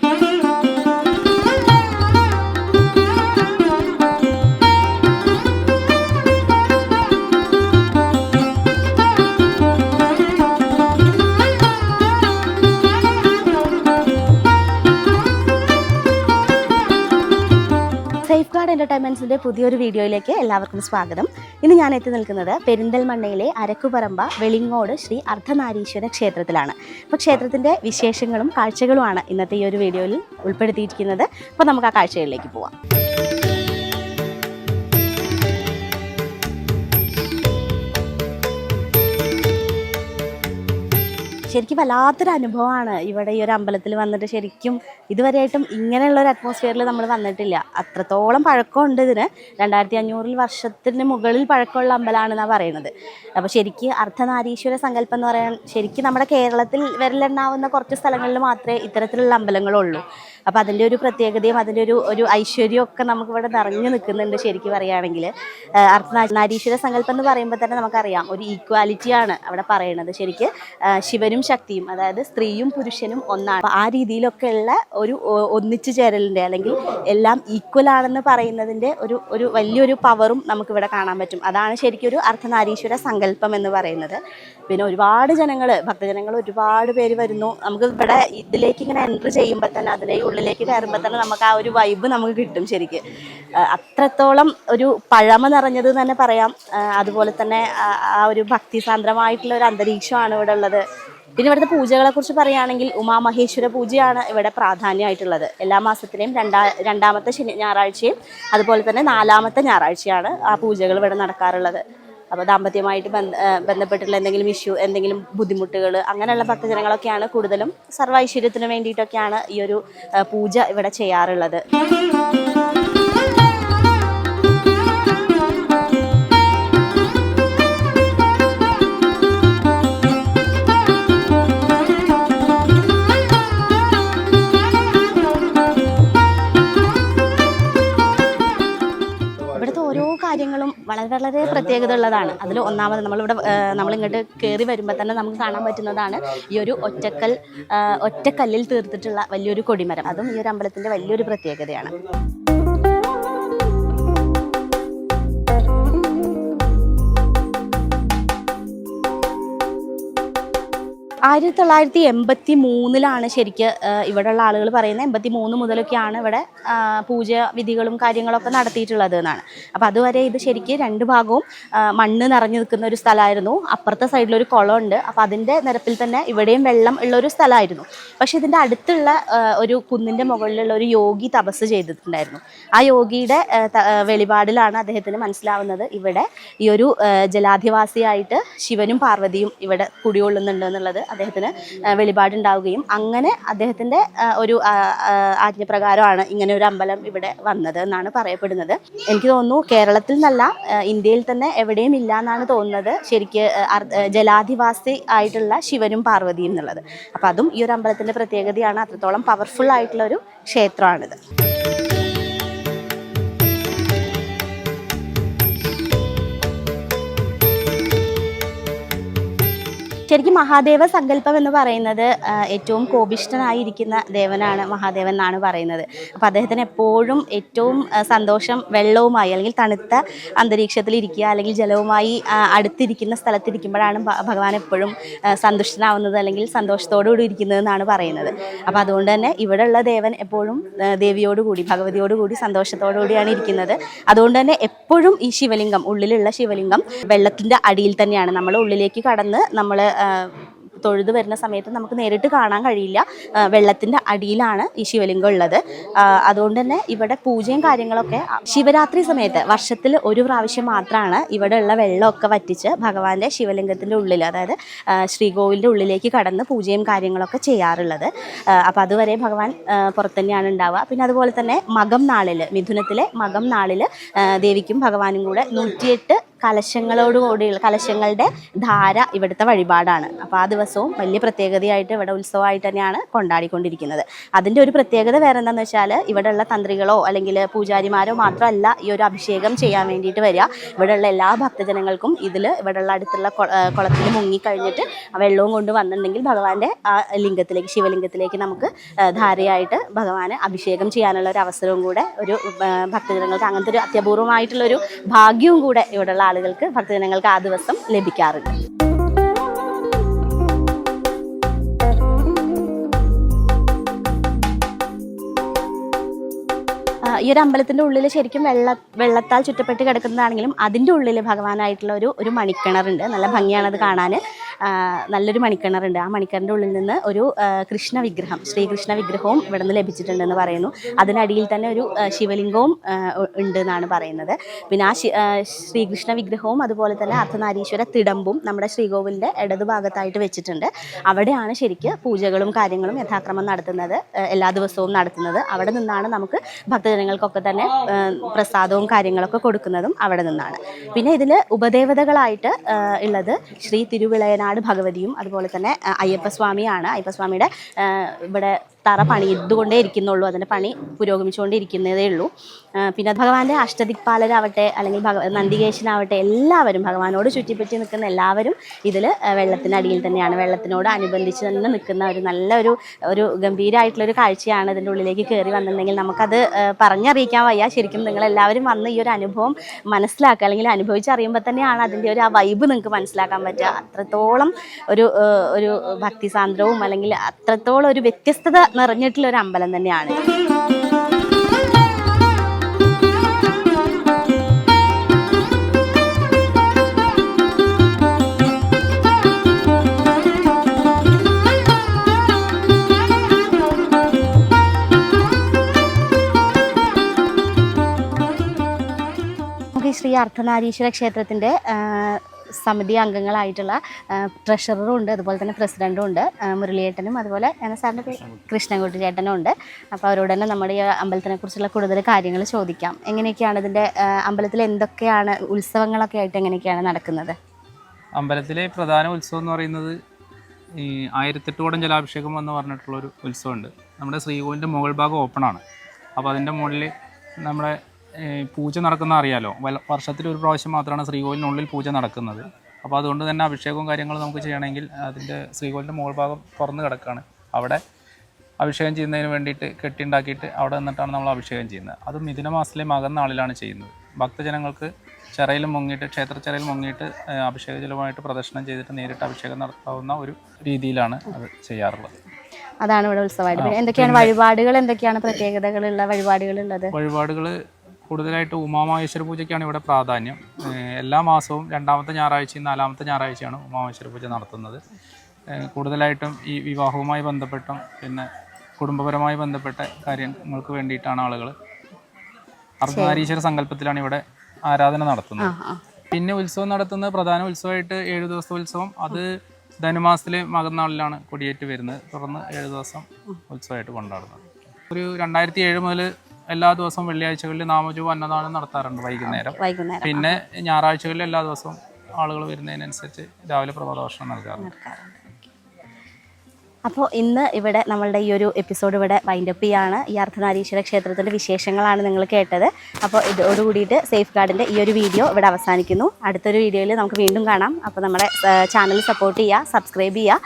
Thank you. Safeguard എന്റർടൈൻമെന്റ്സിന്റെ പുതിയൊരു വീഡിയോയിലേക്ക് എല്ലാവർക്കും സ്വാഗതം. ഇന്ന് ഞാൻ എത്തി നിൽക്കുന്നത് പെരിന്തൽമണ്ണയിലെ അരക്കുപറമ്പ വെളിങ്ങോട് ശ്രീ അർദ്ധനാരീശ്വര ക്ഷേത്രത്തിലാണ്. അപ്പോൾ ക്ഷേത്രത്തിന്റെ വിശേഷങ്ങളും കാഴ്ചകളുമാണ് ഇന്നത്തെ ഈ ഒരു വീഡിയോയിൽ ഉൾപ്പെടുത്തിയിരിക്കുന്നത്. അപ്പോൾ നമുക്ക് ആ കാഴ്ചകളിലേക്ക് പോവാം. ശരിക്കും വല്ലാത്തൊരു അനുഭവമാണ് ഇവിടെ ഈ ഒരു അമ്പലത്തിൽ വന്നിട്ട് ശരിക്കും ഇതുവരെയായിട്ടും ഇങ്ങനെയുള്ള ഒരു അറ്റ്മോസ്ഫിയറിൽ നമ്മൾ വന്നിട്ടില്ല. അത്രത്തോളം പഴക്കമുണ്ട് ഇതിന്. രണ്ടായിരത്തി അഞ്ഞൂറിൽ വർഷത്തിന് മുകളിൽ പഴക്കമുള്ള അമ്പലമാണെന്നാണ് പറയുന്നത് അപ്പോൾ ശരിക്കും അർദ്ധനാരീശ്വര സങ്കല്പം എന്ന് പറയാൻ ശരിക്കും നമ്മുടെ കേരളത്തിൽ വിരലെണ്ണാവുന്ന കുറച്ച് സ്ഥലങ്ങളിൽ മാത്രമേ ഇത്തരത്തിലുള്ള അമ്പലങ്ങളുള്ളൂ. അപ്പോൾ അതിന്റെ ഒരു പ്രത്യേകതയും അതിന്റെ ഒരു ഒരു ഐശ്വര്യവും ഒക്കെ നമുക്കിവിടെ നിറഞ്ഞു നിൽക്കുന്നുണ്ട് ശരിക്കും പറയുകയാണെങ്കിൽ. അർത്ഥനാരീശ്വര സങ്കല്പം എന്ന് പറയുമ്പോൾ തന്നെ നമുക്കറിയാം ഒരു ഈക്വാലിറ്റിയാണ് അവിടെ പറയുന്നത് ശരിക്ക്. ശിവനും ശക്തിയും അതായത് സ്ത്രീയും പുരുഷനും ഒന്നാണ്. ആ രീതിയിലൊക്കെയുള്ള ഒരു ഒന്നിച്ചു ചേരലിന്റെ അല്ലെങ്കിൽ എല്ലാം ഈക്വൽ ആണെന്ന് പറയുന്നതിന്റെ ഒരു ഒരു വലിയൊരു പവറും നമുക്കിവിടെ കാണാൻ പറ്റും. അതാണ് ശരിക്കും ഒരു അർത്ഥനാരീശ്വര സങ്കല്പം എന്ന് പറയുന്നത്. പിന്നെ ഒരുപാട് ജനങ്ങൾ ഭക്തജനങ്ങൾ ഒരുപാട് പേര് വരുന്നു. നമുക്ക് ഇവിടെ ഇതിലേക്ക് ഇങ്ങനെ എൻട്രി ചെയ്യുമ്പോൾ തന്നെ അതിലെ ഉള്ളിലേക്ക് കയറുമ്പോൾ തന്നെ നമുക്ക് ആ ഒരു വൈബ് നമുക്ക് കിട്ടും ശരിക്ക്. അത്രത്തോളം ഒരു പഴമ നിറഞ്ഞത് തന്നെ പറയാം. അതുപോലെ തന്നെ ആ ആ ഒരു ഭക്തിസാന്ദ്രമായിട്ടുള്ള ഒരു അന്തരീക്ഷമാണ് ഇവിടെ ഉള്ളത്. പിന്നെ ഇവിടുത്തെ പൂജകളെ കുറിച്ച് പറയുകയാണെങ്കിൽ ഉമാമഹേശ്വര പൂജയാണ് ഇവിടെ പ്രാധാന്യമായിട്ടുള്ളത്. എല്ലാ മാസത്തിലെയും രണ്ടാ രണ്ടാമത്തെ ശനി ഞായറാഴ്ചയും അതുപോലെ തന്നെ നാലാമത്തെ ഞായറാഴ്ചയാണ് ആ പൂജകൾ ഇവിടെ നടക്കാറുള്ളത്. അപ്പോൾ ദാമ്പത്യമായിട്ട് ബന്ധ ബന്ധപ്പെട്ടുള്ള എന്തെങ്കിലും ഇഷ്യൂ എന്തെങ്കിലും ബുദ്ധിമുട്ടുകൾ അങ്ങനെയുള്ള ഭക്തജനങ്ങളൊക്കെയാണ് കൂടുതലും സർവ ഐശ്വര്യത്തിന് വേണ്ടിയിട്ടൊക്കെയാണ് ഈ ഒരു പൂജ ഇവിടെ ചെയ്യാറുള്ളത്. വളരെ പ്രത്യേകത ഉള്ളതാണ് അതിൽ ഒന്നാമത് നമ്മളിവിടെ നമ്മളിങ്ങോട്ട് കയറി വരുമ്പോൾ തന്നെ നമുക്ക് കാണാൻ പറ്റുന്നതാണ് ഈ ഒരു ഒറ്റക്കൽ ഒറ്റക്കല്ലിൽ തീർത്തിട്ടുള്ള വലിയൊരു കൊടിമരം. അതും ഈ ഒരു അമ്പലത്തിന്റെ വലിയൊരു പ്രത്യേകതയാണ്. ആയിരത്തി തൊള്ളായിരത്തി എൺപത്തി മൂന്നിലാണ് ശരിക്ക് ഇവിടെയുള്ള ആളുകൾ പറയുന്നത്. എൺപത്തി മൂന്ന് മുതലൊക്കെയാണ് ഇവിടെ പൂജ വിധികളും കാര്യങ്ങളൊക്കെ നടത്തിയിട്ടുള്ളത് എന്നാണ്. അപ്പോൾ അതുവരെ ഇത് ശരിക്ക് രണ്ട് ഭാഗവും മണ്ണ് നിറഞ്ഞു നിൽക്കുന്ന ഒരു സ്ഥലമായിരുന്നു. അപ്പുറത്തെ സൈഡിലൊരു കുളമുണ്ട്. അപ്പോൾ അതിന്റെ നിരപ്പിൽ തന്നെ ഇവിടെയും വെള്ളം ഉള്ള ഒരു സ്ഥലമായിരുന്നു. പക്ഷേ ഇതിന്റെ അടുത്തുള്ള ഒരു കുന്നിന്റെ മുകളിലുള്ള ഒരു യോഗി തപസ് ചെയ്തിട്ടുണ്ടായിരുന്നു. ആ യോഗിയുടെ വെളിപാടിലാണ് അദ്ദേഹത്തിന് മനസ്സിലാവുന്നത്. ഇവിടെ ഈ ഒരു ജലാധിവാസിയായിട്ട് ശിവനും പാർവതിയും ഇവിടെ കുടികൊള്ളുന്നുണ്ട് എന്നുള്ളത് അദ്ദേഹത്തിന് വെളിപാടുണ്ടാവുകയും അങ്ങനെ അദ്ദേഹത്തിന്റെ ഒരു ആജ്ഞപ്രകാരമാണ് ഇങ്ങനെ ഒരു അമ്പലം ഇവിടെ വന്നത് എന്നാണ് പറയപ്പെടുന്നത്. എനിക്ക് തോന്നുന്നു കേരളത്തിൽ നിന്നല്ല ഇന്ത്യയിൽ തന്നെ എവിടെയും ഇല്ല എന്നാണ് തോന്നുന്നത്. ശരിക്ക് ജലാധിവാസി ആയിട്ടുള്ള ശിവനും പാർവതിയും എന്നുള്ളത്. അപ്പം അതും ഈ ഒരു അമ്പലത്തിന്റെ പ്രത്യേകതയാണ്. അത്രത്തോളം പവർഫുൾ ആയിട്ടുള്ള ഒരു ക്ഷേത്രമാണിത്. ശരിക്കും മഹാദേവ സങ്കല്പം എന്ന് പറയുന്നത് ഏറ്റവും കോപിഷ്ഠനായിരിക്കുന്ന ദേവനാണ് മഹാദേവൻ എന്നാണ് പറയുന്നത്. അപ്പോൾ അദ്ദേഹത്തിന് എപ്പോഴും ഏറ്റവും സന്തോഷം വെള്ളവുമായി അല്ലെങ്കിൽ തണുത്ത അന്തരീക്ഷത്തിൽ ഇരിക്കുക അല്ലെങ്കിൽ ജലവുമായി അടുത്തിരിക്കുന്ന സ്ഥലത്തിരിക്കുമ്പോഴാണ് ഭഗവാൻ എപ്പോഴും സന്തുഷ്ടനാവുന്നത് അല്ലെങ്കിൽ സന്തോഷത്തോടുകൂടി ഇരിക്കുന്നത് എന്നാണ് പറയുന്നത്. അപ്പോൾ അതുകൊണ്ട് തന്നെ ഇവിടെയുള്ള ദേവൻ എപ്പോഴും ദേവിയോടുകൂടി ഭഗവതിയോടുകൂടി സന്തോഷത്തോടുകൂടിയാണ് ഇരിക്കുന്നത്. അതുകൊണ്ട് തന്നെ എപ്പോഴും ഈ ശിവലിംഗം ഉള്ളിലുള്ള ശിവലിംഗം വെള്ളത്തിന്റെ അടിയിൽ തന്നെയാണ്. നമ്മൾ ഉള്ളിലേക്ക് കടന്ന് നമ്മൾ തൊഴുത് വരുന്ന സമയത്ത് നമുക്ക് നേരിട്ട് കാണാൻ കഴിയില്ല. വെള്ളത്തിന്റെ അടിയിലാണ് ഈ ശിവലിംഗം ഉള്ളത്. അതുകൊണ്ട് തന്നെ ഇവിടെ പൂജയും കാര്യങ്ങളൊക്കെ ശിവരാത്രി സമയത്ത് വർഷത്തിൽ ഒരു പ്രാവശ്യം മാത്രമാണ് ഇവിടെ ഉള്ള വെള്ളമൊക്കെ വറ്റിച്ച് ഭഗവാന്റെ ശിവലിംഗത്തിന്റെ ഉള്ളിൽ അതായത് ശ്രീകോവിലിന്റെ ഉള്ളിലേക്ക് കടന്ന് പൂജയും കാര്യങ്ങളൊക്കെ ചെയ്യാറുള്ളത്. അപ്പം അതുവരെ ഭഗവാൻ പുറത്ത് തന്നെയാണ് ഉണ്ടാവുക. പിന്നെ അതുപോലെ തന്നെ മകം നാളിൽ മിഥുനത്തിലെ മകം നാളിൽ ദേവിക്കും ഭഗവാനും കൂടെ നൂറ്റിയെട്ട് കലശങ്ങളോട് കൂടിയുള്ള കലശങ്ങളുടെ ധാര ഇവിടുത്തെ വഴിപാടാണ്. അപ്പോൾ ആ ദിവസവും വലിയ പ്രത്യേകതയായിട്ട് ഇവിടെ ഉത്സവമായിട്ട് തന്നെയാണ് കൊണ്ടാടിക്കൊണ്ടിരിക്കുന്നത്. അതിന്റെ ഒരു പ്രത്യേകത വേറെ എന്താണെന്ന് വെച്ചാൽ ഇവിടെയുള്ള തന്ത്രികളോ അല്ലെങ്കിൽ പൂജാരിമാരോ മാത്രമല്ല ഈ ഒരു അഭിഷേകം ചെയ്യാൻ വേണ്ടിയിട്ട് വരിക. ഇവിടെയുള്ള എല്ലാ ഭക്തജനങ്ങൾക്കും ഇതിൽ ഇവിടെയുള്ള അടുത്തുള്ള കുളത്തിൽ മുങ്ങിക്കഴിഞ്ഞിട്ട് വെള്ളവും കൊണ്ട് വന്നിട്ടുണ്ടെങ്കിൽ ഭഗവാന്റെ ആ ലിംഗത്തിലേക്ക് ശിവലിംഗത്തിലേക്ക് നമുക്ക് ധാരയായിട്ട് ഭഗവാന് അഭിഷേകം ചെയ്യാനുള്ള ഒരു അവസരവും കൂടെ ഒരു ഭക്തജനങ്ങൾക്ക് അങ്ങനത്തെ ഒരു അത്യപൂർവമായിട്ടുള്ള ഒരു ഭാഗ്യവും കൂടെ ഇവിടെയുള്ള ആളുകൾക്ക് ഭക്തജനങ്ങൾക്ക് ആ ദിവസം ലഭിക്കാറുണ്ട്. ഈ ഒരു അമ്പലത്തിന്റെ ഉള്ളിൽ ശരിക്കും വെള്ള വെള്ളത്താൽ ചുറ്റപ്പെട്ട് കിടക്കുന്നതാണെങ്കിലും അതിന്റെ ഉള്ളിൽ ഭഗവാനായിട്ടുള്ള ഒരു ഒരു മണിക്കിണറുണ്ട്. നല്ല ഭംഗിയാണത് കാണാൻ നല്ലൊരു മണിക്കിണറുണ്ട്. ആ മണിക്കിണറിന്റെ ഉള്ളിൽ നിന്ന് ഒരു കൃഷ്ണ വിഗ്രഹം ശ്രീകൃഷ്ണ വിഗ്രഹവും ഇവിടെ നിന്ന് ലഭിച്ചിട്ടുണ്ടെന്ന് പറയുന്നു. അതിനടിയിൽ തന്നെ ഒരു ശിവലിംഗവും ഉണ്ട് എന്നാണ് പറയുന്നത്. പിന്നെ ആ ശ്രീകൃഷ്ണ വിഗ്രഹവും അതുപോലെ തന്നെ അർദ്ധനാരീശ്വര തിടമ്പും നമ്മുടെ ശ്രീകോവിലിന്റെ ഇടതുഭാഗത്തായിട്ട് വെച്ചിട്ടുണ്ട്. അവിടെയാണ് ശരിക്ക് പൂജകളും കാര്യങ്ങളും യഥാക്രമം നടത്തുന്നത് എല്ലാ ദിവസവും നടത്തുന്നത്. അവിടെ നിന്നാണ് നമുക്ക് ഭക്തജനങ്ങൾക്കൊക്കെ തന്നെ പ്രസാദവും കാര്യങ്ങളൊക്കെ കൊടുക്കുന്നതും അവിടെ നിന്നാണ്. പിന്നെ ഇതിൽ ഉപദേവതകളായിട്ട് ഉള്ളത് ശ്രീ തിരുവിളയനാട് ഭഗവതിയും അതുപോലെ തന്നെ അയ്യപ്പസ്വാമിയാണ്. അയ്യപ്പസ്വാമിയുടെ ഇവിടെ തറ പണിതുകൊണ്ടേ ഇരിക്കുന്നുള്ളൂ. അതിന്റെ പണി പുരോഗമിച്ചുകൊണ്ടിരിക്കുന്നതേ ഉള്ളൂ. പിന്നെ ഭഗവാന്റെ അഷ്ടദിക്പാലരാവട്ടെ അല്ലെങ്കിൽ ഭഗ നന്ദികേശനാവട്ടെ എല്ലാവരും ഭഗവാനോട് ചുറ്റിപ്പറ്റി നിൽക്കുന്ന എല്ലാവരും ഇതിൽ വെള്ളത്തിനടിയിൽ തന്നെയാണ്. വെള്ളത്തിനോട് അനുബന്ധിച്ച് തന്നെ നിൽക്കുന്ന ഒരു നല്ലൊരു ഒരു ഗംഭീരമായിട്ടുള്ളൊരു കാഴ്ചയാണ് ഇതിന്റെ ഉള്ളിലേക്ക് കയറി വന്നിട്ടുണ്ടെങ്കിൽ നമുക്കത് പറഞ്ഞറിയിക്കാൻ വയ്യ. ശരിക്കും നിങ്ങളെല്ലാവരും വന്ന് ഈ ഒരു അനുഭവം മനസ്സിലാക്കുക അല്ലെങ്കിൽ അനുഭവിച്ചറിയുമ്പോൾ തന്നെയാണ് അതിന്റെ ഒരു ആ വൈബ് നിങ്ങൾക്ക് മനസ്സിലാക്കാൻ പറ്റുക. അത്രത്തോളം ഒരു ഒരു ഭക്തിസാന്ദ്രവും അല്ലെങ്കിൽ അത്രത്തോളം ഒരു വ്യത്യസ്തത നിറഞ്ഞിട്ടുള്ള ഒരു അമ്പലം തന്നെയാണ്. ശ്രീ അർദ്ധനാരീശ്വര ക്ഷേത്രത്തിന്റെ സമിതി അംഗങ്ങളായിട്ടുള്ള ട്രഷററും ഉണ്ട് അതുപോലെ തന്നെ പ്രസിഡന്റും ഉണ്ട് മുരളിയേട്ടനും അതുപോലെ എന്നെ സാറിന്റെ പേര് കൃഷ്ണൻകുട്ടി ചേട്ടനും ഉണ്ട്. അപ്പോൾ അവരോട് തന്നെ നമ്മുടെ ഈ അമ്പലത്തിനെ കുറിച്ചുള്ള കൂടുതൽ കാര്യങ്ങൾ ചോദിക്കാം. എങ്ങനെയൊക്കെയാണ് ഇതിന്റെ അമ്പലത്തിൽ എന്തൊക്കെയാണ് ഉത്സവങ്ങളൊക്കെ ആയിട്ട് എങ്ങനെയൊക്കെയാണ് നടക്കുന്നത്? അമ്പലത്തിലെ പ്രധാന ഉത്സവം എന്ന് പറയുന്നത് ഈ ആയിരത്തെട്ട് കൂടം ജലാഭിഷേകം എന്ന് പറഞ്ഞിട്ടുള്ളൊരു ഉത്സവമുണ്ട്. നമ്മുടെ ശ്രീകോവിലിന്റെ മുകൾ ഭാഗം ഓപ്പണാണ് അപ്പോൾ അതിന്റെ മുകളിൽ നമ്മുടെ പൂജ നടക്കുന്ന അറിയാലോ. വർഷത്തിൽ ഒരു പ്രാവശ്യം മാത്രമാണ് ശ്രീകോവിലിനുള്ളിൽ പൂജ നടക്കുന്നത്. അപ്പോൾ അതുകൊണ്ട് തന്നെ അഭിഷേകവും കാര്യങ്ങളും നമുക്ക് ചെയ്യണമെങ്കിൽ അതിന്റെ ശ്രീകോവിലിന്റെ മുകൾ ഭാഗം തുറന്ന് കിടക്കുകയാണ് അവിടെ അഭിഷേകം ചെയ്യുന്നതിന് വേണ്ടിയിട്ട് കെട്ടിണ്ടാക്കിയിട്ട് അവിടെ നിന്നിട്ടാണ് നമ്മൾ അഭിഷേകം ചെയ്യുന്നത്. അത് മിഥുന മാസത്തിലെ മകൻ നാളിലാണ് ചെയ്യുന്നത്. ഭക്തജനങ്ങൾക്ക് ചിറയിൽ മുങ്ങിയിട്ട് ക്ഷേത്ര ചിറയിൽ മുങ്ങിയിട്ട് ഏഹ്, അഭിഷേക ജലമായിട്ട് പ്രദർശനം ചെയ്തിട്ട് നേരിട്ട് അഭിഷേകം നടത്താവുന്ന ഒരു രീതിയിലാണ് അത് ചെയ്യാറുള്ളത്. അതാണ് ഇവിടെ ഉത്സവമായിട്ട്. എന്തൊക്കെയാണ് വഴിപാടുകൾ? എന്തൊക്കെയാണ് പ്രത്യേകതകളുള്ള വഴിപാടുകളുള്ളത് വഴിപാടുകൾ കൂടുതലായിട്ട് ഉമാമഹേശ്വര പൂജയ്ക്കാണ് ഇവിടെ പ്രാധാന്യം. എല്ലാ മാസവും രണ്ടാമത്തെ ഞായറാഴ്ചയും നാലാമത്തെ ഞായറാഴ്ചയാണ് ഉമാമഹേശ്വര പൂജ നടത്തുന്നത്. കൂടുതലായിട്ടും ഈ വിവാഹവുമായി ബന്ധപ്പെട്ടും പിന്നെ കുടുംബപരമായി ബന്ധപ്പെട്ട കാര്യങ്ങൾക്ക് വേണ്ടിയിട്ടാണ് ആളുകൾ അർദ്ധനാരീശ്വര സങ്കല്പത്തിലാണ് ഇവിടെ ആരാധന നടത്തുന്നത്. പിന്നെ ഉത്സവം നടത്തുന്നത് പ്രധാന ഉത്സവമായിട്ട് ഏഴു ദിവസത്തെ ഉത്സവം. അത് ധനുമാസത്തിലെ മകന്നാളിലാണ് കൊടിയേറ്റ് വരുന്നത്. തുടർന്ന് ഏഴു ദിവസം ഉത്സവമായിട്ട് കൊണ്ടാടുന്നത്. ഒരു രണ്ടായിരത്തി ഏഴ് മുതൽ എല്ലാ ദിവസവും വെള്ളിയാഴ്ചകളിൽ നാമജപം അന്നദാനം നടത്താറുണ്ട് വൈകുന്നേരം. വൈകുന്നേരം. പിന്നെ ഞായറാഴ്ചകളിൽ എല്ലാ ദിവസവും ആളുകൾ വരുന്നതിനനുസരിച്ച് രാവിലെ പ്രഭാതഭക്ഷണം നൽകാറുണ്ട് അപ്പോൾ ഇന്ന് ഇവിടെ നമ്മളുടെ ഈ ഒരു എപ്പിസോഡ് ഇവിടെ വൈൻഡപ്പ് ചെയ്യാണ്. ഈ അർദ്ധനാരീശ്വര ക്ഷേത്രത്തിന്റെ വിശേഷങ്ങളാണ് നിങ്ങൾ കേട്ടത്. അപ്പോൾ ഇതോടുകൂടിയിട്ട് സേഫ് ഗാർഡിന്റെ ഈ ഒരു വീഡിയോ ഇവിടെ അവസാനിക്കുന്നു. അടുത്തൊരു വീഡിയോയിൽ നമുക്ക് വീണ്ടും കാണാം. അപ്പോൾ നമ്മുടെ ചാനൽ സപ്പോർട്ട് ചെയ്യുക സബ്സ്ക്രൈബ് ചെയ്യുക.